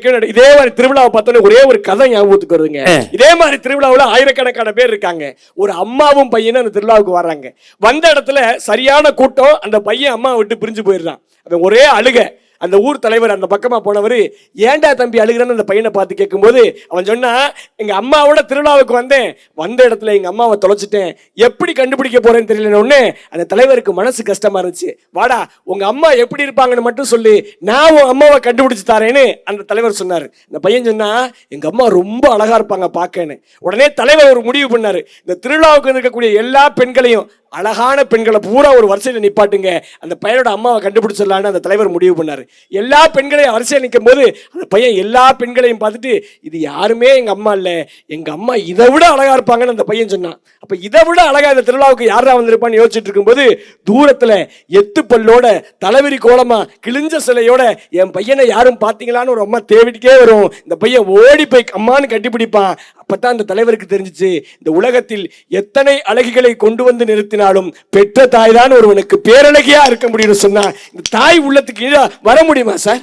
இதே மாதிரி திருவிழாவை பார்த்தோன்னே ஒரே ஒரு கதை ஞாபகத்துக்கு வருதுங்க இதே மாதிரி திருவிழாவுல ஆயிரக்கணக்கான பேர் இருக்காங்க. ஒரு அம்மாவும் பையனும் அந்த திருவிழாவுக்கு வர்றாங்க வந்த இடத்துல சரியான கூட்டம் அந்த பையன் அம்மா விட்டு பிரிஞ்சு போயிடுறான். அவன் ஒரே அழுக. அந்த ஊர் தலைவர் அந்த பக்கமாக போனவர் ஏன்டா தம்பி அழுகிறான்னு அந்த பையனை பார்த்து கேட்கும்போது அவன் சொன்னான் எங்கள் அம்மாவோட திருவிழாவுக்கு வந்தேன். வந்த இடத்துல எங்கள் அம்மாவை தொலைச்சிட்டேன். எப்படி கண்டுபிடிக்க போறேன்னு தெரியலன்னு அந்த தலைவருக்கு மனசு கஷ்டமாக இருந்துச்சு. வாடா உங்கள் அம்மா எப்படி இருப்பாங்கன்னு மட்டும் சொல்லி. நான் உன் அம்மாவை கண்டுபிடிச்சி தரேன்னு அந்த தலைவர் சொன்னார். இந்த பையன் சொன்னால் எங்கள் அம்மா ரொம்ப அழகா இருப்பாங்க பார்க்கன்னு. உடனே தலைவர் ஒரு முடிவு பண்ணார். இந்த திருவிழாவுக்கு இருக்கக்கூடிய எல்லா பெண்களையும் அழகான பெண்களை பூரா ஒரு வரிசையில் நிப்பாட்டுங்க. அந்த பையனோட அம்மாவை கண்டுபிடிச்சிடலான்னு அந்த தலைவர் முடிவு பண்ணார். எல்லா பெண்களையும் வரிசையில் நிற்கும் போது அந்த பையன் எல்லா பெண்களையும் பார்த்துட்டு இது யாருமே எங்க அம்மா இல்லை. எங்க அம்மா இதை விட அழகா இருப்பாங்கன்னு அந்த பையன் சொன்னான். அப்ப இதை விட அழகா இந்த திருவிழாவுக்கு யாரா வந்திருப்பான்னு யோசிச்சுட்டு இருக்கும்போது தூரத்துல எத்து பல்லோட தலைவிரி கோலமா கிழிஞ்ச சிலையோட என் பையனை யாரும் பாத்தீங்களான்னு ஒரு அம்மா தேடிட்டே வரும். இந்த பையன் ஓடி போய் அம்மான்னு கட்டிப்பிடிப்பான். அப்பதான் அந்த தலைவருக்கு தெரிஞ்சுச்சு இந்த உலகத்தில் எத்தனை அழகிகளை கொண்டு வந்து நிறுத்தினாலும் பெற்ற தாய் தான் ஒருவனுக்கு பேரழகியா இருக்க முடியும்னு சொன்னா இந்த தாய் உள்ளத்துக்கு வர முடியுமா சார்?